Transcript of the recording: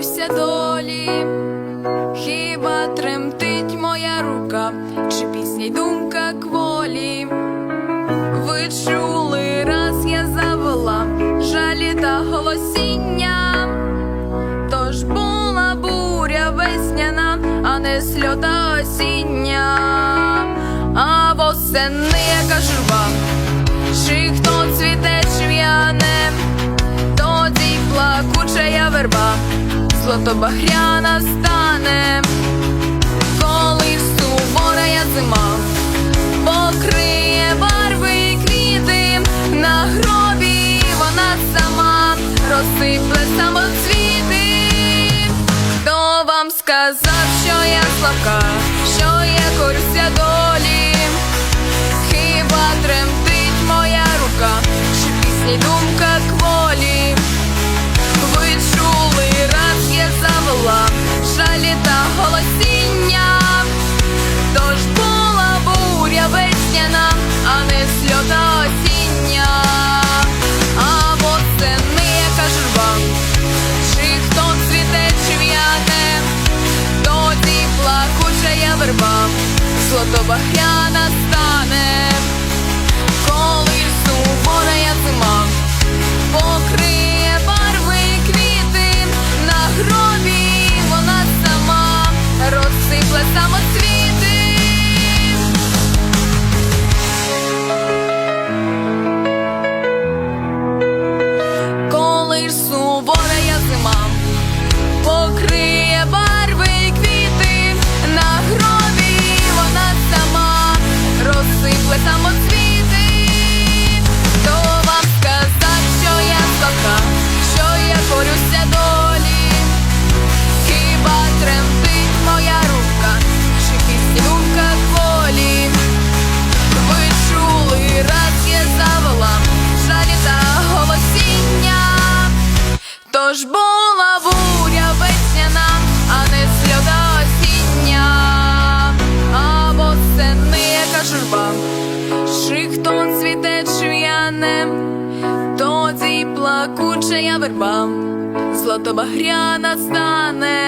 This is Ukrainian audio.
дивився долі, хіба тремтить моя рука, чи пісні думка кволі? Ви чули, раз я завела жалі та голосіння, тож була буря весняна, а не сльота осіння, а восени яка журба, чи хто цвіте чв'яне. Злотобагряна стане, коли суворая зима покриє барви і квіти, на гробі вона сама розсипле самоцвіти. Хто вам сказав, що я слабка, злотобахряна стане, була буря весняна, а не сльода осіння, а не яка журба, Шихтон хто цвіте чуянем, тоді плакучая верба, злотобагряна стане.